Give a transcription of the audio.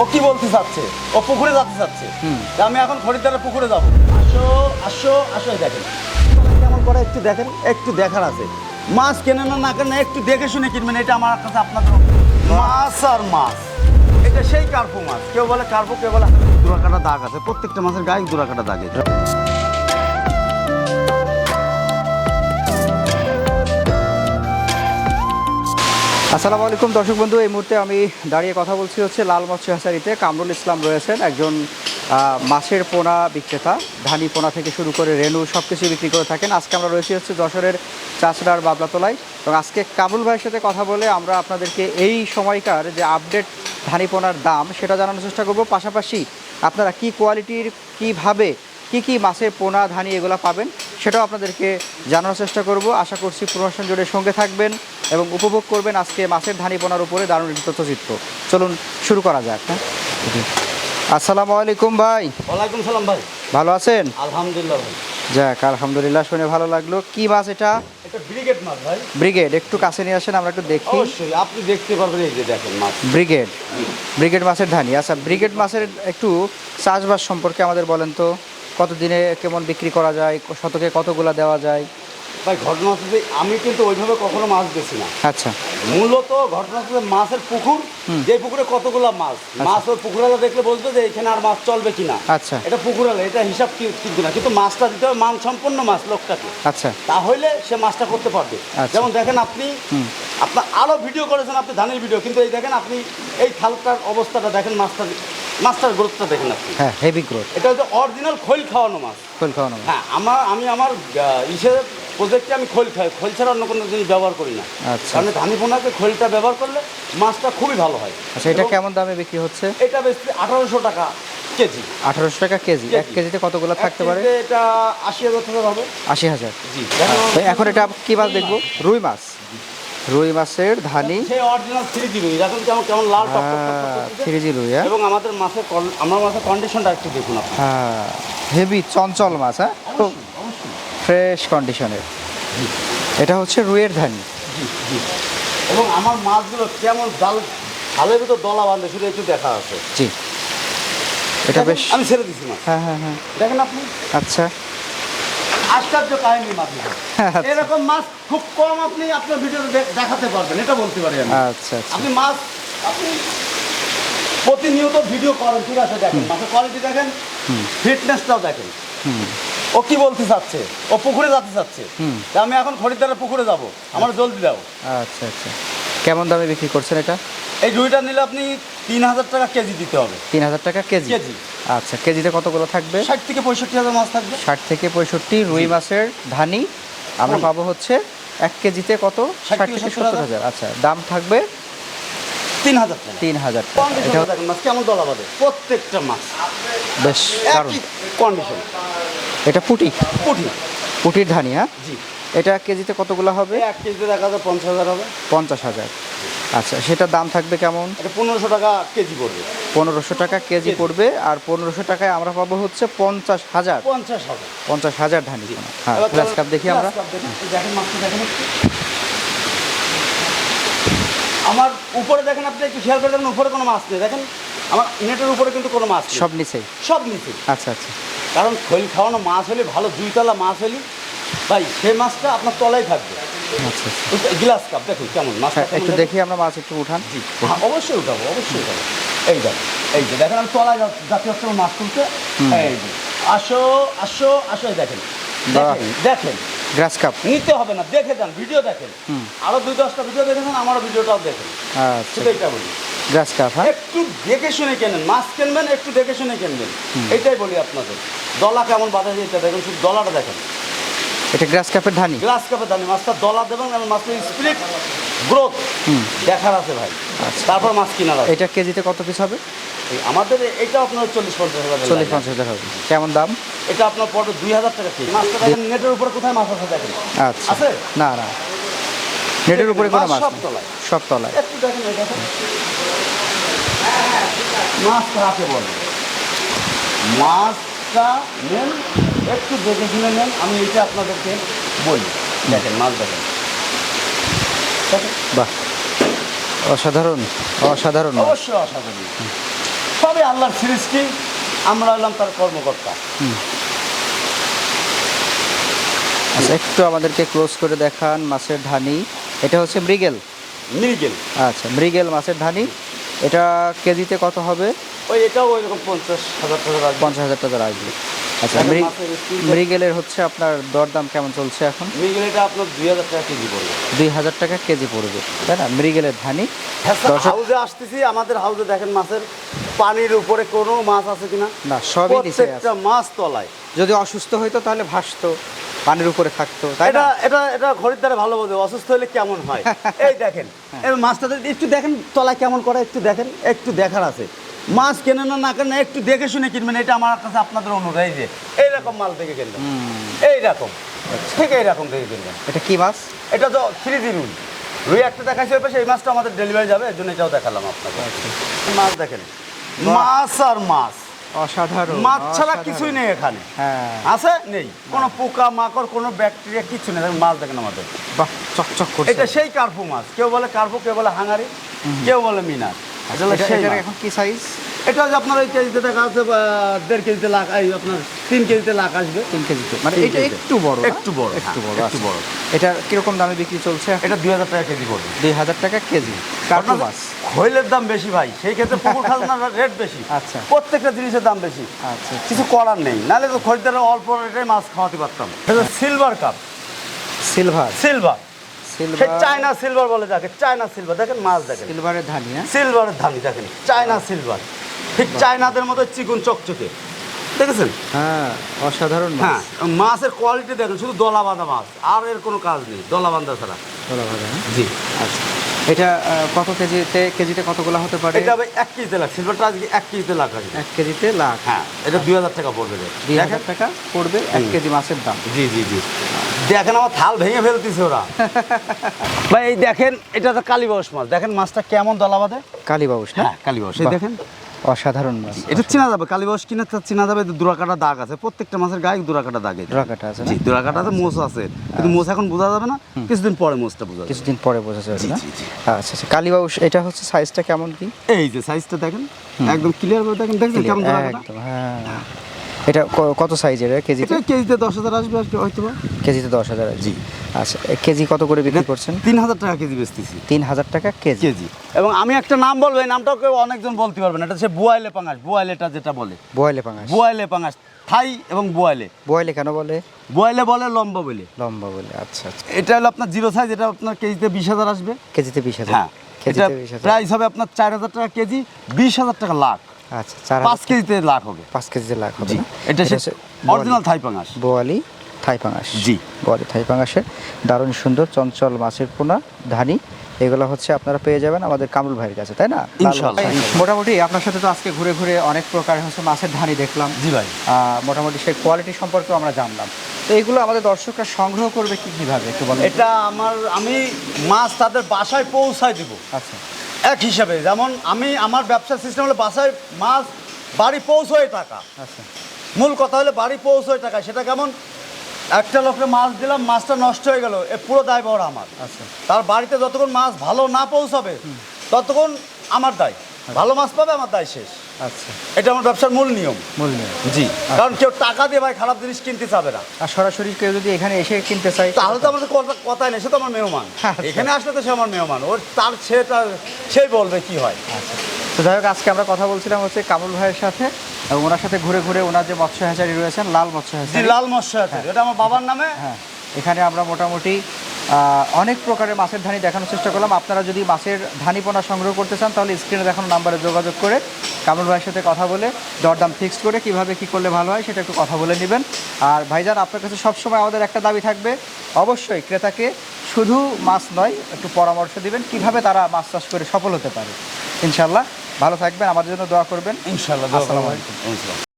ও কি বলতে চাচ্ছে? ও পুকুরে যাতে চাচ্ছে। আমি এখন খরিদ্দারের পুকুরে যাব। আসো আসো আসো দেখেন। কেমন করে একটু দেখেন একটু দেখার আছে। মাছ কেনে না না কেনে একটু দেখে শুনে কিনবেন এটা আমার কাছে আপনাদের মাছ আর মাছ। এটা সেই কার্পো মাছ। কেউ বলে কার্পো কেউ বলে দুরাকাটা দাগ আছে। প্রত্যেকটা মাছের গায়ে দুরাকাটা দাগে আসসালামু আলাইকুম, দর্শক বন্ধু, এই মুহূর্তে আমি দাঁড়িয়ে কথা বলছি হচ্ছে লাল মৎস্য হাসারিতে। কামরুল ইসলাম রয়েছেন, একজন মাছের পোনা বিক্রেতা, ধানি পোনা থেকে শুরু করে রেনু সব কিছু বিক্রি করে থাকেন। আজকে আমরা রয়েছি হচ্ছে যশোরের চাষড়ার বাবলাতলায়। এবং আজকে কামরুল ভাইয়ের সাথে কথা বলে আমরা আপনাদেরকে এই সময়কার যে আপডেট ধানি পোনার দাম, সেটা জানানোর চেষ্টা করব। পাশাপাশি আপনারা কি কোয়ালিটির, কীভাবে, কি কি মাছের পোনা, ধানি এগুলো পাবেন, সেটাও আপনাদেরকে জানানোর চেষ্টা করব। আশা করছি প্রশাসন জুড়ে সঙ্গে থাকবেন। এবং উপভোগ করবেন আজকে মাছের ধানি পোনার উপরে দারুণ একটি তথ্যচিত্র। চলুন শুরু করা যাক হ্যাঁ? আসসালামু আলাইকুম ভাই। ওয়ালাইকুম সালাম ভাই। ভালো আছেন? আলহামদুলিল্লাহ ভাই। যাক আলহামদুলিল্লাহ শুনে ভালো লাগল। কি মাছ এটা? এটা ব্রিগেড মাছ ভাই। ব্রিগেড একটু কাছে নিয়ে আসেন আমরা একটু দেখি। অবশ্যই আপনি দেখতে পারবেন এই যে দেখেন মাছ। ব্রিগেড ব্রিগেড মাছের ধানি। আচ্ছা ব্রিগেড মাছের একটু চাষবাস সম্পর্কে আমাদের বলেন তো। কতদিনে কেমন বিক্রি করা যায়? শতকে কতগুলা দেওয়া যায়? ভাই ঘটনা হচ্ছে যে আমি কিন্তু ওইভাবে কখনো মাছ বেছি না। আচ্ছা। মূলত ঘটনা হচ্ছে যে মাছের পুকুর যে পুকুরে কতগুলো মাছ মাছ ওই পুকুরালা দেখলে বলতো যে এখানে আর মাছ চলবে কিনা। আচ্ছা। এটা পুকুরালা এটা হিসাব কিন্তু না কিন্তু মাছটা দিতে হবে মান সম্পন্ন মাছ লোকটাকে। আচ্ছা। তাহলে সে মাছটা করতে পারবে। আচ্ছা। যেমন দেখেন আপনি আপনার আরও ভিডিও করেছেন আপনি ধানের ভিডিও কিন্তু এই দেখেন আপনি এই খালটার অবস্থাটা দেখেন মাছটা মাছটার গ্রোথটা দেখেন আপনি। হ্যাঁ হেভি গ্রোথ এটা হচ্ছে অরিজিনাল খৈল খাওয়ানো মাছ। খোল খাওয়ানো হ্যাঁ আমার আমি আমার ইসের প্রজেক্টে আমি খোল খাই খোল ছাড়া অন্য কোনো জিনিস ব্যবহার করি না। আচ্ছা। কারণ ধানি পোনাকে খোলটা ব্যবহার করলে মাছটা খুবই ভালো হয়। আচ্ছা এটা কেমন দামে বিক্রি হচ্ছে? এটা বেশি আঠারোশো টাকা কেজি। আঠারোশো টাকা কেজি। এক কেজিতে কতগুলো থাকতে পারে? এটা আশি হাজার টাকা হবে। আশি হাজার। জি এখন এটা কি মাছ দেখব? রুই মাছ। রুই মাছের ধানি। সেই অরিজিনাল থ্রি জিবি এখন কেমন কেমন লাল করতেছে। থ্রি জি রুই হ্যাঁ। এবং আমাদের মাছের আমার মাছের কন্ডিশনটা একটু দেখুন হ্যাঁ হেভি চঞ্চল মাছ হ্যাঁ। ফ্রেশ কন্ডিশনের। এটা হচ্ছে রুইয়ের ধানি। এবং আমার মাছগুলো কেমন জাল জালের ভিতর দলা বাঁধে শুধু একটু দেখা আছে। জি। এটা বেশ আমি ছেড়ে দিছি মাছ হ্যাঁ হ্যাঁ হ্যাঁ। দেখেন আপনি। আচ্ছা। আশ্চর্য কাহিনী মাছ আচ্ছা। এরকম মাছ খুব কম আপনি আপনার ভিডিওতে দেখাতে পারবেন এটা বলতে পারি আমি। আচ্ছা আচ্ছা। আপনি মাছ আপনি প্রতিনিয়ত ভিডিও করেন ঠিক আছে দেখেন। মাছের কোয়ালিটি দেখেন ফিটনেসটাও দেখেন। হুম। ও কি বলতে চাচ্ছে? ও পুকুরে যেতে চাচ্ছে আমি এখন খরিদ্দারের পুকুরে যাব। আমার জলদি দাও। আচ্ছা আচ্ছা। কেমন দামে বিক্রি করছেন এটা? এই রুইটা নিলে আপনি তিন হাজার টাকা কেজি দিতে হবে। তিন হাজার টাকা কেজি? কেজি। আচ্ছা কেজিতে কতগুলো থাকবে? ষাট থেকে পঁয়ষট্টি হাজার মাছ থাকবে। ষাট থেকে পঁয়ষট্টি রুই মাছের ধানি আমরা পাবো হচ্ছে এক কেজিতে কত? ষাট থেকে সত্তর হাজার। আচ্ছা দাম থাকবে তিন হাজার তিন হাজার মাছ কেমন দলা প্রত্যেকটা মাছ। বেশ কন্ডিশন। এটা পুটি? পুঠি পুটির ধানি হ্যাঁ? জি। এটা কেজিতে কতগুলো হবে? এক কেজিতে দেখা যায় পঞ্চাশ হাজার হবে। পঞ্চাশ হাজার। আচ্ছা সেটার দাম থাকবে কেমন? এটা পনেরোশো টাকা কেজি পড়বে। পনেরোশো টাকা কেজি। পড়বে আর পনেরোশো টাকায় আমরা পাবো হচ্ছে পঞ্চাশ হাজার। পঞ্চাশ হাজার। পঞ্চাশ হাজার ধানি হ্যাঁ গ্লাস কাপ দেখি আমরা। আমার উপরে দেখেন আপনি একটু খেয়াল করে দেখেন উপরে কোনো মাছ নেই। দেখেন আমার নেটের উপরে কিন্তু কোনো মাছ সব নিচেই? সব নিচেই। আচ্ছা আচ্ছা। কারণ খৈল খাওয়ানো মাছ হলে ভালো দুইতলা মাছ হলে ভাই সেই মাছটা আপনার তলায় থাকবে। আচ্ছা আচ্ছা। গ্লাস কাপ দেখুন কেমন মাছ হ্যাঁ একটু দেখি আমরা মাছ একটু উঠান। হ্যাঁ অবশ্যই উঠাবো অবশ্যই উঠাবো। এই দেখ এই যে দেখেন আমি তলায় যা- জাতীয় স্তরের মাছ তুলতে। এই যে আসো আসো আসো এই দেখেন। দেখেন, দেখেন। Glass cup. নিতে হবে না দেখে যান ভিডিও দেখেন। আরও দুই দশটা ভিডিও দেখেছেন আমারও ভিডিওটাও দেখেন। আচ্ছা। এটা বলি। গ্রাস কাপ হ্যাঁ? একটু দেখে শুনে কেনেন মাছ কিনবেন একটু দেখে শুনে কিনবেন। এটাই বলি আপনাদের। দলা কেমন বাধা এটা দেখেন শুধু দলাটা দেখেন। এটা গ্রাস কাপের ধানি? গ্লাস কাপে দামি মাছটা দলা দেবেন এবং মাছটা স্প্লিট গ্রোথ। দেখার আছে ভাই। আচ্ছা। তারপর মাছ কিনার আছে। এটা কেজিতে কত পিস হবে? আমাদের এটা আপনার চল্লিশ পঞ্চাশ হাজার চল্লিশ পঞ্চাশ হাজার হবে। কেমন দাম? এটা আপনার পড়বে দুই হাজার টাকা কেজি মাছটা দেখেন নেটের উপরে কোথায় মাছ আছে দেখেন। আচ্ছা। আছে? না না। নেটের উপরে কোনো মাছ সব তলায়। সব তলায়। একটু দেখেন মাছ কাকে বলে। মাছটা নেন একটু দেখে শুনে নেন আমি এইটা আপনাদেরকে বলি। দেখেন মাছ দেখেন? বাহ। অসাধারণ অসাধারণ। অবশ্যই অসাধারণ। আল্লাহর সৃষ্টি আমরা হলাম তার কর্মকর্তা। আচ্ছা একটু আমাদেরকে ক্লোজ করে দেখান মাছের ধানি। এটা হচ্ছে মৃগেল? মিরিগেল আচ্ছা মৃগেল মাছের ধানি। এটা কেজিতে কত হবে? ওই এটাও ওই রকম পঞ্চাশ হাজার টাকা পঞ্চাশ হাজার টাকা আসবে আচ্ছা মৃগেলের হচ্ছে আপনার দরদাম কেমন চলছে এখন? মিরিগেল এটা আপনার দুই হাজার টাকা কেজি পড়বে। দুই হাজার টাকা কেজি পড়বে। তাই না? মৃগেলের ধানি। হ্যাঁ হাউজে আসতেছি আমাদের হাউজে দেখেন মাছের পানির উপরে কোনো মাছ আছে কিনা? না সবই প্রত্যেকটা মাছ তলায়। যদি অসুস্থ হইতো তাহলে ভাসতো। পানির উপরে থাকতো তাই এটা এটা এটা খরিদ্দারে ভালো বোঝে অসুস্থ হলে কেমন হয়? এই দেখেন এই মাছটা একটু দেখেন তলায় কেমন করে একটু দেখেন একটু দেখার আছে। মাছ কেনে না না কেনে একটু দেখে শুনে কিনবেন এটা আমার কাছে আপনাদের অনুরোধ এই যে এইরকম মাল থেকে কিনবেন। এইরকম ঠিক এইরকম থেকে কিনবেন। এটা কি মাছ? এটা তো থ্রি জি রুই। রুই একটা দেখাইছে ওই পাশে এই মাছটা আমাদের ডেলিভারি যাবে এর জন্য এটাও দেখালাম আপনাকে মাছ দেখেন। মাছ আর মাছ। অসাধারণ মাছ ছাড়া কিছুই নেই এখানে। হ্যাঁ। আছে? নেই। কোনো পোকা মাকড় কোনো ব্যাকটেরিয়া কিছু নেই। মাছ দেখেন আমাদের। বাহ চকচক করছে। এটা সেই কার্পু মাছ। কেউ বলে কার্পু কেউ বলে হাঙ্গারি কেউ বলে মিনার। সেই এখন কি সাইজ এটা আপনার ওই কেজিতে দেখা বা, দেড় কেজিতে লাখ এই আপনার তিন কেজিতে লাখ আসবে। তিন কেজিতে। মানে এটা একটু বড় একটু বড়, একটু হ্যাঁ, বড় একটু আচ্ছা। বড়। এটা কীরকম দামে বিক্রি চলছে? এটা দুই হাজার টাকা কেজি পড়বে। দুই হাজার টাকা কেজি। কার্পু মাছ। খৈলের দাম বেশি ভাই সেই ক্ষেত্রে পুকুর খাজনার রেট বেশি। আচ্ছা। প্রত্যেকটা জিনিসের দাম বেশি। আচ্ছা কিছু করার নেই নাহলে তো খরিদ্দার অল্প রেটে মাছ খাওয়াতে পারতাম। এটা silver cup silver silver silver china silver বলে যাকে চায়না সিলভার দেখেন মাছ দেখেন। সিলভারের ধানি হ্যাঁ? সিলভারের ধানি দেখেন চায়না সিলভার ঠিক চায়নাদের মতো চিকুন চকচকে। দেখেছেন? হ্যাঁ অসাধারণ হ্যাঁ মাছের কোয়ালিটি দেখেন শুধু দলা বাঁধা মাছ আর এর কোনো কাজ নেই দলা বাঁধা ছাড়া। ভালো ভালো হ্যাঁ? জি। আচ্ছা। এটা কত কেজিতে কেজিতে কতগুলো হতে পারে? এটা ভাই এক কেজিতে লাখ সিলভারটা আজকে এক কেজিতে লাখ আছে। এক কেজিতে লাখ। হ্যাঁ এটা দুই হাজার টাকা পড়বে। দুই দেখেন? হাজার টাকা পড়বে এক কেজি মাছের দাম। জি জি জি। দেখেন আমার থাল ভেঙে ফেলতেছে ওরা। ভাই এই দেখেন এটা তো কালীবাউস মাছ। দেখেন মাছটা কেমন দলা বাঁধে? কালীবাউস না? হ্যাঁ কালীবাউস। এই দেখেন অসাধারণ মাছ এটা চেনা যাবে কালীবাউস কিনা তো চেনা যাবে দুরাকাটা দাগ আছে। প্রত্যেকটা মাছের গায়ে দুরাকাটা দাগ আছে ড্রাকাটা আছে জি দুরাকাটা আছে মোষ আছে। কিন্তু মোষ এখন বোঝা যাবে না কিছুদিন পরে মোষটা বোঝা যাবে। কিছুদিন পরে বোঝা যাবে না। আচ্ছা আচ্ছা কালীবাউস এটা হচ্ছে সাইজটা কেমন কি? এই যে সাইজটা দেখেন একদম ক্লিয়ার করে দেখেন দেখছেন কেমন দুরাকাটা? একদম হ্যাঁ। এটা কত সাইজের কেজিতে? কেজিতে দশ হাজার আসবে আজকে হয়তো বা। কেজিতে দশ হাজার জি। আচ্ছা কেজি কত করে বিক্রি করছেন? তিন হাজার টাকা কেজি বেচতেছি। তিন হাজার টাকা কেজি। কেজি। এবং আমি একটা নাম বলব এই নামটাও কেউ অনেকজন বলতে পারবে না এটা হচ্ছে বুয়াইলে পাঙাশ বুয়াইলেটা যেটা বলে। বোয়ালে পাঙাশ। বুয়াইলে পাঙাশ থাই এবং বুয়াইলে। বোয়ালে কেন বলে? বুয়াইলে বলে লম্বা বলে। লম্বা বলে আচ্ছা আচ্ছা। এটা হলো আপনার জিরো সাইজ এটা আপনার কেজিতে বিশ হাজার আসবে। কেজিতে বিশ হাজার। হ্যাঁ এটা প্রাইস হবে আপনার চার হাজার টাকা কেজি বিশ হাজার টাকা লাখ। আচ্ছা পাঁচ কেজিতে লাখ হবে। পাঁচ কেজিতে লাখ হবে এটা অরিজিনাল থাই পাঙাশ। বোয়ালি থাই পাঙাশ জি। বোয়ালি থাই পাঙাশের দারুণ সুন্দর চঞ্চল মাছের পোনা ধানি এগুলো হচ্ছে আপনারা পেয়ে যাবেন আমাদের কামরুল ভাইয়ের কাছে তাই না? মোটামুটি আপনার সাথে তো আজকে ঘুরে ঘুরে অনেক প্রকার হচ্ছে মাছের ধানি দেখলাম। জি ভাই। মোটামুটি সেই কোয়ালিটি সম্পর্কেও আমরা জানলাম। তো এইগুলো আমাদের দর্শকরা সংগ্রহ করবে কি কীভাবে একটু বলেন। এটা আমার আমি মাছ তাদের বাসায় পৌঁছায় দিব। আচ্ছা। এক হিসাবে যেমন আমি আমার ব্যবসার সিস্টেম হলো বাসায় মাছ বাড়ি পৌঁছয় টাকা। আচ্ছা। মূল কথা হলো বাড়ি পৌঁছয় টাকা সেটা কেমন? একটা লোককে মাছ দিলাম মাছটা নষ্ট হয়ে গেল। এ পুরো দায় বড় আমার। আচ্ছা। তার বাড়িতে যতক্ষণ মাছ ভালো না পৌঁছাবে ততক্ষণ আমার দায়। ভালো মাছ পাবে আমার দায় শেষ। আচ্ছা। এটা আমার ব্যবসার মূল নিয়ম। মূল নিয়ম। জি। কারণ কেউ টাকা দিয়ে ভাই খারাপ জিনিস কিনতে চাবে না। আর সরাসরি কেউ যদি এখানে এসে কিনতে চাই তাহলে তো আমাদের কথা কথাই নেই সে তো আমার মেহমান। আচ্ছা। এখানে আসলে তো সে আমার মেহমান। ওর তার সেটা সেই বলবে কি হয়। আচ্ছা। তো যাই হোক আজকে আমরা কথা বলছিলাম হচ্ছে কামরুল ভাইয়ের সাথে। এবং ওনার সাথে ঘুরে ঘুরে ওনার যে মৎস্য হ্যাচারি রয়েছেন লাল মৎস্য হ্যাচারি লাল মৎস্য আছে এটা আমার বাবার নামে। হ্যাঁ এখানে আমরা মোটামুটি অনেক প্রকারের মাছের ধানি দেখানোর চেষ্টা করলাম। আপনারা যদি মাছের ধানি পোনা সংগ্রহ করতে চান তাহলে স্ক্রিনে দেখানো নাম্বারে যোগাযোগ করে কামরুল ভাইয়ের সাথে কথা বলে দরদাম ফিক্সড করে কীভাবে কি করলে ভালো হয় সেটা একটু কথা বলে নেবেন। আর ভাইজান আপনার কাছে সবসময় আমাদের একটা দাবি থাকবে অবশ্যই ক্রেতাকে শুধু মাছ নয় একটু পরামর্শ দিবেন কীভাবে তারা মাছ চাষ করে সফল হতে পারে। ইনশাল্লাহ ভালো থাকবেন আমাদের জন্য দোয়া করবেন। ইনশাল্লাহ আসসালামু। আলাইকুম।